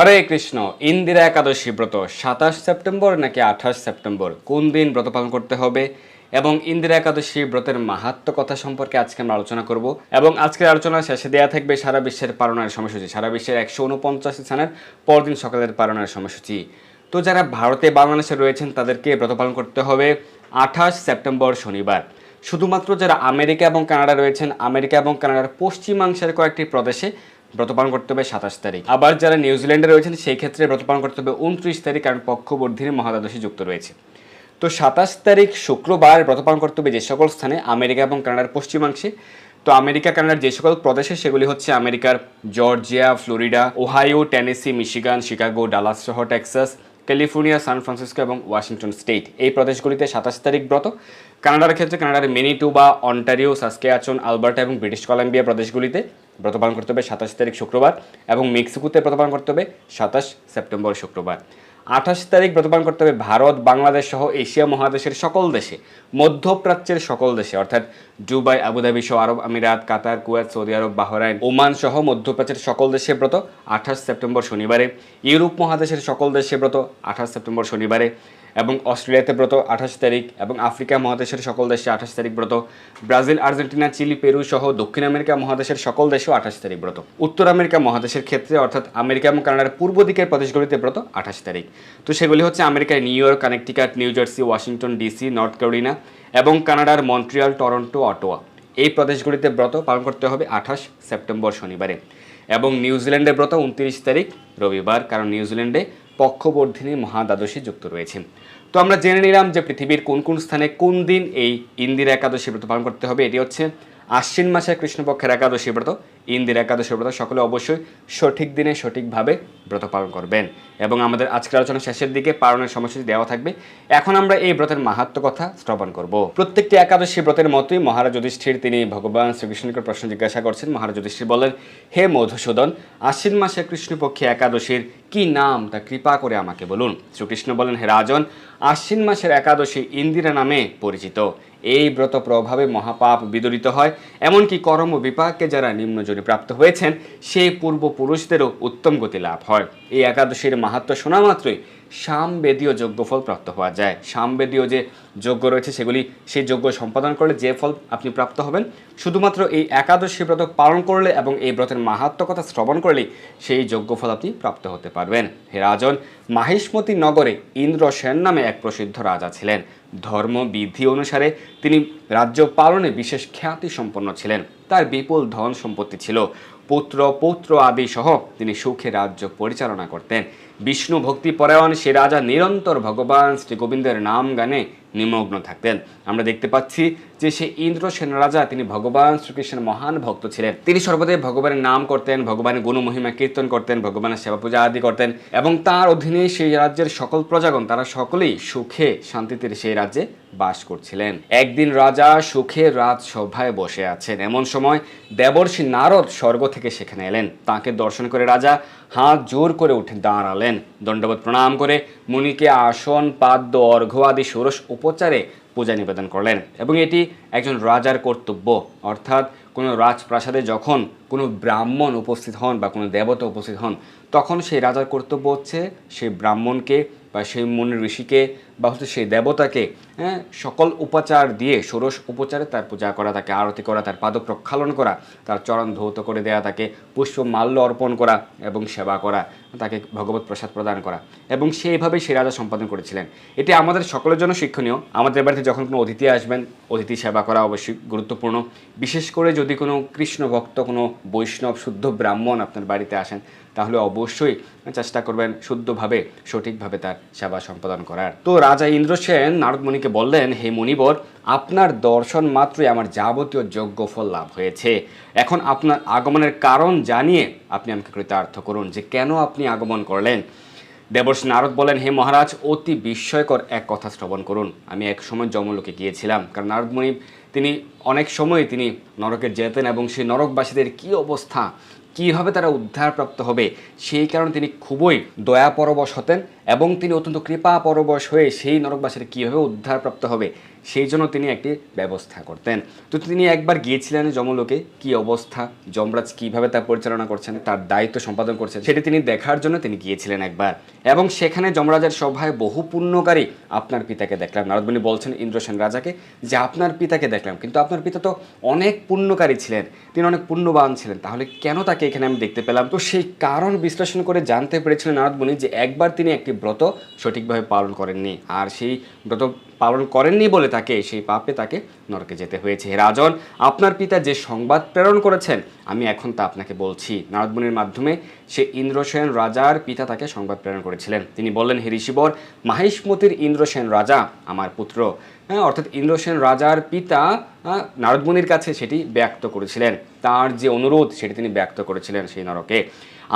হরে কৃষ্ণ, ইন্দিরা একাদশী ব্রত, সাতাশ সেপ্টেম্বর নাকি আঠাশ সেপ্টেম্বর? কোন দিন ব্রত পালন করতে হবে? এবং ইন্দিরা একাদশী ব্রতের মাহাত্ম কথা সম্পর্কে আজকে আমরা আলোচনা করব। এবং আজকের আলোচনা শেষে দেওয়া থাকবে সারা বিশ্বের পালনের সময়সূচি। সারা বিশ্বের একশো উনপঞ্চাশ স্থানের পরদিন সকালের পালনের সময়সূচি। তো যারা ভারতে বাংলাদেশে রয়েছেন, তাদেরকে ব্রত পালন করতে হবে আঠাশ সেপ্টেম্বর শনিবার। শুধুমাত্র যারা আমেরিকা এবং কানাডা রয়েছেন, আমেরিকা এবং কানাডার পশ্চিমাংশের কয়েকটি প্রদেশে ব্রত পালন করতে হবে সাতাশ তারিখ। আবার যারা নিউজিল্যান্ডে রয়েছেন, সেই ক্ষেত্রে ব্রত পালন করতে হবে উনত্রিশ তারিখ কারণ পক্ষবর্ধিনী মহাদাদশী যুক্ত রয়েছে। তো সাতাশ তারিখ শুক্রবার ব্রত পালন করতে হবে যে সকল স্থানে, আমেরিকা এবং কানাডার পশ্চিমাংশে। তো আমেরিকা, কানাডার যে সকল প্রদেশে, সেগুলি হচ্ছে আমেরিকার Georgia, Florida, Ohio, Tennessee, Michigan, Chicago, Dallas সহ টেক্সাস ক্যালিফোর্নিয়া, সান ফ্রান্সিসকো এবং ওয়াশিংটন স্টেট। এই প্রদেশগুলিতে সাতাশ তারিখ ব্রত। কানাডার ক্ষেত্রে কানাডার মেনিটুবা অন্টারিও, সাসকেয়াচন, আলবার্টা এবং ব্রিটিশ কলাম্বিয়া প্রদেশগুলিতে ব্রত পালন করতে হবে সাতাশ তারিখ শুক্রবার এবং মেক্সিকোতে ব্রত পালন করতে হবে সাতাশ সেপ্টেম্বর শুক্রবার। আঠাশ তারিখ ব্রতপান করতে হবে ভারত, বাংলাদেশ সহ এশিয়া মহাদেশের সকল দেশে, মধ্যপ্রাচ্যের সকল দেশে, অর্থাৎ দুবাই, আবুধাবি সহ আরব আমিরাত, Qatar, Kuwait, Saudi Arab, Bahrain, Oman সহ মধ্যপ্রাচ্যের সকল দেশে ব্রত আঠাশ সেপ্টেম্বর শনিবারে, ইউরোপ মহাদেশের সকল দেশে ব্রত আঠাশ সেপ্টেম্বর শনিবারে এবং অস্ট্রেলিয়াতে ব্রত আঠাশ তারিখ এবং আফ্রিকা মহাদেশের সকল দেশে আঠাশ তারিখ ব্রত। ব্রাজিল, আর্জেন্টিনা, চিলি, পেরু সহ দক্ষিণ আমেরিকা মহাদেশের সকল দেশেও আঠাশ তারিখ ব্রত। উত্তর আমেরিকা মহাদেশের ক্ষেত্রে অর্থাৎ আমেরিকা এবং কানাডার পূর্ব দিকের প্রদেশগুলিতে ব্রত আঠাশ তারিখ। তো সেগুলি হচ্ছে আমেরিকার New York, Connecticut, New Jersey, Washington DC, North Carolina এবং কানাডার মন্ট্রিয়াল, টরন্টো, অটোয়া। এই প্রদেশগুলিতে ব্রত পালন করতে হবে আঠাশ সেপ্টেম্বর শনিবারে এবং নিউজিল্যান্ডের ব্রত উনত্রিশ তারিখ রবিবার, কারণ নিউজিল্যান্ডে পক্ষবর্ধিনী মহাদ্বাদশী যুক্ত রয়েছে। তো আমরা জেনে নিলাম যে পৃথিবীর কোন কোন স্থানে কোন দিন এই ইন্দিরা একাদশী ব্রত পালন করতে হবে। এটি হচ্ছে আশ্বিন মাসের কৃষ্ণপক্ষের একাদশী ব্রত। ইন্দিরা একাদশী ব্রত সকলে অবশ্যই সঠিক দিনে সঠিকভাবে ব্রত পালন করবেন। এবং আমাদের আজকের আলোচনা শেষের দিকে পালনের সময়সূচি দেওয়া থাকবে। এখন আমরা এই ব্রতের মাহাত্ম কথা শ্রবণ করব। প্রত্যেকটি একাদশী ব্রতের মতোই মহারাজ যুধিষ্ঠির, তিনি ভগবান শ্রীকৃষ্ণকে প্রশ্ন জিজ্ঞাসা করছেন। মহারাজ যুধিষ্ঠির বলেন হে মধুসূদন, আশ্বিন মাসে কৃষ্ণপক্ষে একাদশীর কি নাম? তা কৃপা করে আমাকে বলুন। শ্রীকৃষ্ণ বলেন, হে রাজন, আশ্বিন মাসের একাদশী ইন্দিরা নামে পরিচিত। এই ব্রত প্রভাবে মহাপাপ বিদরিত হয়। এমনকি কর্ম বিপাককে যারা নিম্নজনে প্রাপ্ত হয়েছেন, সেই পূর্বপুরুষদেরও উত্তম গতি লাভ হয়। এই একাদশীর মাহাত্ম শোনা মাত্রই সামবেদীয় যজ্ঞফল প্রাপ্ত হওয়া যায়। সামবেদীয় যে যজ্ঞ রয়েছে সেগুলি সেই যজ্ঞ সম্পাদন করলে যে ফল আপনি প্রাপ্ত হবেন, শুধুমাত্র এই একাদশী ব্রত পালন করলে এবং এই ব্রতের মাহাত্ম কথা শ্রবণ করলে সেই যজ্ঞফল আপনি প্রাপ্ত হতে পারবেন। হে রাজন, মাহিষ্মতি নগরে ইন্দ্রসেন নামে এক প্রসিদ্ধ রাজা ছিলেন। ধর্ম বিধি অনুসারে তিনি রাজ্য পালনে বিশেষ খ্যাতি সম্পন্ন ছিলেন। তার বিপুল ধন সম্পত্তি ছিল। পুত্র, পৌত্র আদি সহ তিনি সুখে রাজ্য পরিচালনা করতেন। বিষ্ণু ভক্তি পরায়ণ সে রাজা নিরন্তর ভগবান শ্রী গোবিন্দের নাম গানে নিমগ্ন থাকতেন। আমরা দেখতে পাচ্ছি যে সে ইন্দ্রসেন রাজা, তিনি ভগবান শ্রীকৃষ্ণের মহান ভক্ত ছিলেন। তিনি সর্বদাই ভগবানের নাম করতেন, ভগবানের গুণমহিমা কীর্তন করতেন, ভগবানের সেবা পূজা আদি করতেন এবং তার অধীনে সেই রাজ্যের সকল প্রজাগণ, তারা সকলেই সুখে শান্তিতে সেই রাজ্যে বাস করছিলেন। একদিন রাজা সুখে রাজসভায় বসে আছেন। এমন সময় দেবর্ষী নারদ স্বর্গ থেকে সেখানে এলেন। তাকে দর্শন করে রাজা হাত জোর করে উঠে দাঁড়ালেন। দণ্ডবোধ প্রণাম করে মুনিকে আসন, পাদ্য, অর্ঘ্য আদি, ষোড়শ উপচারে পূজা নিবেদন করলেন এবং এটি একজন রাজার কর্তব্য। অর্থাৎ কোনো রাজপ্রাসাদে যখন কোনো ব্রাহ্মণ উপস্থিত হন বা কোনো দেবতা উপস্থিত হন, তখন সেই রাজার কর্তব্য হচ্ছে সেই ব্রাহ্মণকে বা সেই মুনি ঋষিকে বা হচ্ছে সেই দেবতাকে হ্যাঁ সকল উপাচার দিয়ে, ষোড়শ উপচারে তার পূজা করা, তাকে আরতি করা, তার পাদ প্রক্ষালন করা, তার চরণ ধৌত করে দেয়া, তাকে পুষ্প মাল্য অর্পণ করা এবং সেবা করা, তাকে ভগবত প্রসাদ প্রদান করা এবং সেইভাবেই সে রাজা সম্পাদন করেছিলেন। এটি আমাদের সকলের জন্য শিক্ষণীয়। আমাদের বাড়িতে যখন কোনো অতিথি আসবেন, অতিথি সেবা করা অবশ্যই গুরুত্বপূর্ণ। বিশেষ করে যদি কোনো কৃষ্ণ ভক্ত, কোনো বৈষ্ণব, শুদ্ধ ব্রাহ্মণ আপনার বাড়িতে আসেন, তাহলে অবশ্যই চেষ্টা করবেন শুদ্ধভাবে, সঠিকভাবে তার সেবা সম্পাদন করার। তো রাজা ইন্দ্রসেন নারদমণিকে বললেন, হে মণিবর আপনার দর্শন মাত্রই আমার যাবতীয় যোগ্য ফল লাভ হয়েছে। এখন আপনার আগমনের কারণ জানিয়ে আপনি আমাকে কৃতার্থ করুন যে কেন আপনি আগমন করলেন? দেবর্ষ নারদ বলেন, হে মহারাজ, অতি বিস্ময়কর এক কথা শ্রবণ করুন। আমি এক সময় জমলোকে গিয়েছিলাম। কারণ নারদমণি তিনি অনেক সময় তিনি নরকে যেতেন এবং সেই নরকবাসীদের কি অবস্থা, কীভাবে তারা উদ্ধারপ্রাপ্ত হবে, সেই কারণে তিনি খুবই দয়াপরবশ হতেন এবং তিনি অত্যন্ত কৃপা পরবশ হয়ে সেই নরকবাসীর কীভাবে উদ্ধারপ্রাপ্ত হবে, সেই জন্য তিনি একটি ব্যবস্থা করতেন। তো তিনি একবার গিয়েছিলেন যমলোকে, কি অবস্থা, যমরাজ কীভাবে তা পরিচালনা করছেন, তার দায়িত্ব সম্পাদন করছেন, সেটি তিনি দেখার জন্য তিনি গিয়েছিলেন একবার। এবং সেখানে যমরাজের সভায় বহু পুণ্যকারী আপনার পিতাকে দেখলাম। নারদমণি বলছেন ইন্দ্রসেন রাজাকে যে আপনার পিতাকে দেখলাম, কিন্তু আপনার পিতা তো অনেক পুণ্যকারী ছিলেন, তিনি অনেক পুণ্যবান ছিলেন, তাহলে কেন তাকে এখানে আমি দেখতে পেলাম? তো সেই কারণ বিশ্লেষণ করে জানতে পেরেছিলেন নারদমণি যে একবার তিনি একটি ব্রত সঠিকভাবে পালন করেননি। আর সেই ব্রত পালন করেননি বলে তাকে সেই পাপে তাকে নরকে যেতে হয়েছে। রাজন আপনার পিতা যে সংবাদ প্রেরণ করেছেন আমি এখন তা আপনাকে বলছি। নারদমণির মাধ্যমে সে ইন্দ্রসেন রাজার পিতা তাকে সংবাদ প্রেরণ করেছিলেন। তিনি বললেন হে ঋষিবর মাহিষ্মতির ইন্দ্রসেন রাজা আমার পুত্র। হ্যাঁ অর্থাৎ ইন্দ্রসেন রাজার পিতা আহ, নারদমণির কাছে সেটি ব্যক্ত করেছিলেন। তার যে অনুরোধ সেটি তিনি ব্যক্ত করেছিলেন সেই নরকে।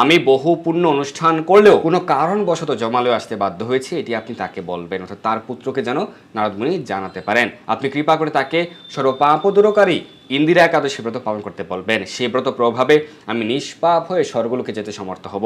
আমি বহু পূর্ণ অনুষ্ঠান করলেও কোনো কারণবশত জমালয়ে আসতে বাধ্য হয়েছে, এটি আপনি তাকে বলবেন, অর্থাৎ তার পুত্রকে যেন নারদমণি জানাতে পারেন। আপনি কৃপা করে তাকে সর্বপাপদূরকারী ইন্দিরা একাদশী ব্রত পালন করতে বলবেন। সেই ব্রত প্রভাবে আমি নিষ্পাপ হয়ে স্বর্গলোকে যেতে সমর্থ হব।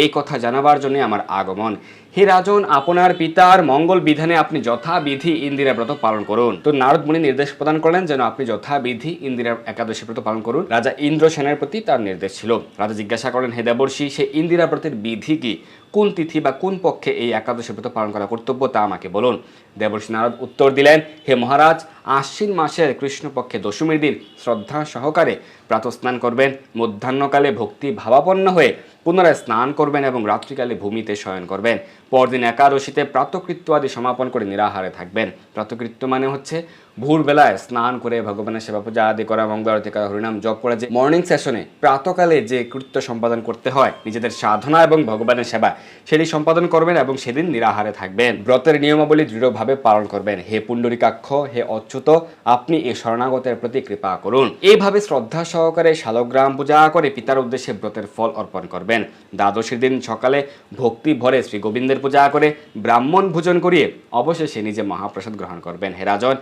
এই কথা জানাবার জন্য আমার আগমন। হে রাজন, আপনার পিতার মঙ্গল বিধানে আপনি যথাবিধি ইন্দিরা ব্রত পালন করুন। তো নারদ মুনি নির্দেশ প্রদান করলেন যেন আপনি যথাবিধি ইন্দিরা একাদশী ব্রত পালন করুন। রাজা ইন্দ্র সেনের প্রতি তার নির্দেশ ছিল। রাজা জিজ্ঞাসা করলেন, হে দেবর্ষি, সে ইন্দিরা ব্রতের বিধি কি? কোন তিথি বা কোন পক্ষে এই একাদশী ব্রত পালন করা কর্তব্য তা আমাকে বলুন? দেবর্ষি নারদ উত্তর দিলেন, হে মহারাজ, আশ্বিন মাসের কৃষ্ণপক্ষে দশমীর দিন শ্রদ্ধা সহকারে প্রাতঃস্নান করবেন। মধ্যাহ্নকালে ভক্তি ভাবাপন্ন হয়ে পুনরায় স্নান করবেন এবং রাত্রিকালে ভূমিতে শয়ন করবেন। পরদিন একাদশীতে প্রাতকৃত্য আদি সমাপন করে নিরাহারে থাকবেন। প্রাতকৃত্য মানে হচ্ছে ভোরবেলায় স্নান করে ভগবানের সেবা পূজা আদি করা, মঙ্গল আরতি করা, হরিনাম জপ করা, যে মর্নিং সেশনে প্রাতকালে যে কৃত্য সম্পাদন করতে হয়, নিজেদের সাধনা এবং ভগবানের সেবা, সেটি সম্পাদন করবেন এবং সেদিন নিরাহারে থাকবেন। ব্রতের নিয়মাবলী দৃঢ়ভাবে পালন করবেন। হে পুণ্ডরিকাক্ষ, হে অচ্যুত, আপনি এই শরণাগতের প্রতি কৃপা করুন। এইভাবে শ্রদ্ধা সহকারে শালগ্রাম পূজা করে পিতার উদ্দেশ্যে ব্রতের ফল অর্পণ করবেন। দ্বাদশীর দিন সকালে ভক্তি ভরে শ্রী গোবিন্দের পূজা করে ব্রাহ্মণ ভোজন করিয়ে অবশেষে নিজে মহাপ্রসাদ গ্রহণ করবেন। হে রাজন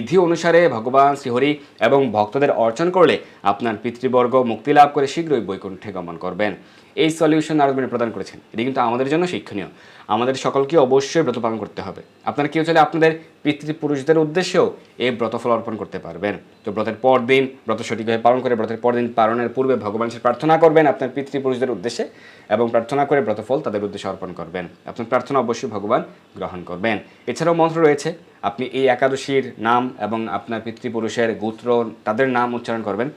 বিধি অনুসারে ভগবান শ্রীহরি এবং ভক্তদের অর্চন করলে আপনার পিতৃবর্গ মুক্তি লাভ করে শীঘ্রই বৈকুণ্ঠে গমন করবেন। এই সলিউশন নারদমণি প্রদান করেছেন। এটি কিন্তু আমাদের জন্য শিক্ষণীয়। আমাদের সকলকে অবশ্যই ব্রত পালন করতে হবে। আপনারা কেউ চাইলে আপনাদের পিতৃপুরুষদের উদ্দেশ্যেও এই ব্রতফল অর্পণ করতে পারবেন। তো ব্রতের পর দিন ব্রত সঠিকভাবে পালন করে ব্রতের পর দিন পালনের পূর্বে ভগবান প্রার্থনা করবেন আপনার পিতৃপুরুষদের উদ্দেশ্যে এবং প্রার্থনা করে ব্রতফল তাদের উদ্দেশ্যে অর্পণ করবেন। আপনার প্রার্থনা অবশ্যই ভগবান গ্রহণ করবেন। এছাড়াও মন্ত্র রয়েছে, আপনি এই একাদশীর নাম এবং আপনার পিতৃপুরুষের গোত্র তাদের নাম উচ্চারণ করবেন।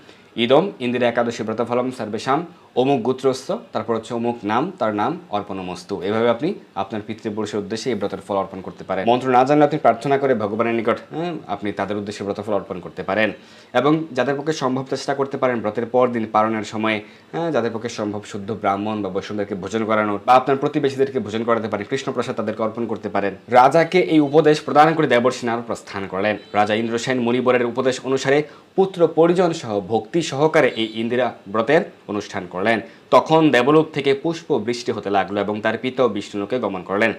ইদম, ইন্দিরা একাদশী ব্রতফলম সর্বেশাম অমুক গোত্রস্থ তারপর হচ্ছে অমুক নাম তার নাম অর্পণমস্তু। এভাবে আপনি আপনার পিতৃপুরুষের উদ্দেশ্যে এই ব্রতের ফল অর্পণ করতে পারেন। মন্ত্র না জানলে আপনি প্রার্থনা করে ভগবানের নিকট হ্যাঁ, আপনি তাদের উদ্দেশ্যে ব্রতফল অর্পণ করতে পারেন। এবং যাদের পক্ষে সম্ভব চেষ্টা করতে পারেন ব্রতের পর দিন পালনের সময়ে হ্যাঁ, যাদের পক্ষে সম্ভব শুদ্ধ ব্রাহ্মণ বা বৈষ্ণবদেরকে ভোজন করানো বা আপনার প্রতিবেশীদেরকে ভোজন করাতে পারেন কৃষ্ণপ্রসাদ তাদেরকে অর্পণ করতে পারেন। রাজাকে এই উপদেশ প্রদান করে দেবর্ষী নারদ প্রস্থান করলেন। রাজা ইন্দ্রসেন মণিবরের উপদেশ অনুসারে পুত্র পরিজন সহ ভক্তি সহকারে এই ইন্দিরা ব্রতের অনুষ্ঠান করলেন। তখন দেবলোক থেকে পুষ্প বৃষ্টি হতে লাগল এবং তার পিতা বিষ্ণুকে গমন করলেন।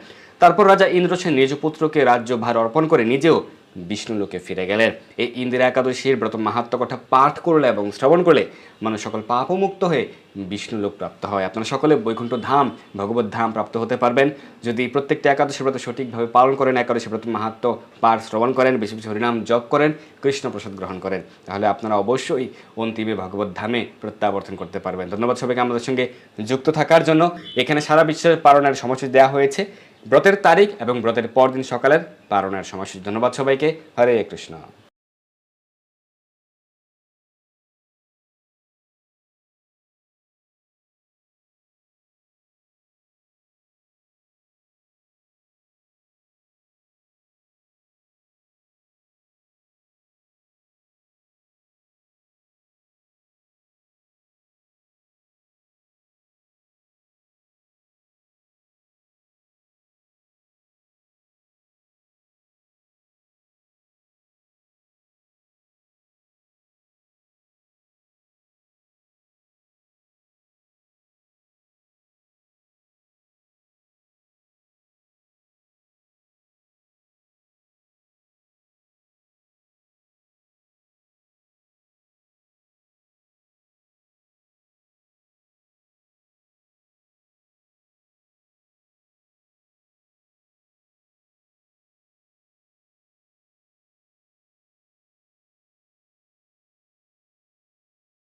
তারপর রাজা ইন্দ্রসেন নিজ পুত্রকে রাজ্যভার অর্পণ করে নিজেও বিষ্ণুলোকে ফিরে গেলেন। এই ইন্দিরা একাদশীর ব্রত মাহাত্ম কথা পাঠ করলে এবং শ্রবণ করলে মানুষ সকল পাপমুক্ত হয়ে বিষ্ণুলোক প্রাপ্ত হয়। আপনারা সকলে বৈকুণ্ঠ ধাম, ভগবত ধাম প্রাপ্ত হতে পারবেন। যদি প্রত্যেকটি একাদশী ব্রত সঠিকভাবে পালন করেন, একাদশী ব্রত মাহাত্ম পাঠ, শ্রবণ করেন, বেশি বেশি হরিনাম জপ করেন, কৃষ্ণ প্রসাদ গ্রহণ করেন, তাহলে আপনারা অবশ্যই অন্তিমে ভগবত ধামে প্রত্যাবর্তন করতে পারবেন। ধন্যবাদ সবাইকে আমাদের সঙ্গে যুক্ত থাকার জন্য। এখানে সারা বিশ্বের পালনের সময়সূচি দেওয়া হয়েছে। ব্রতের তারিখ এবং ব্রতের পরদিন সকালের পারণের সময়সূচি। ধন্যবাদ সবাইকে। হরে কৃষ্ণ।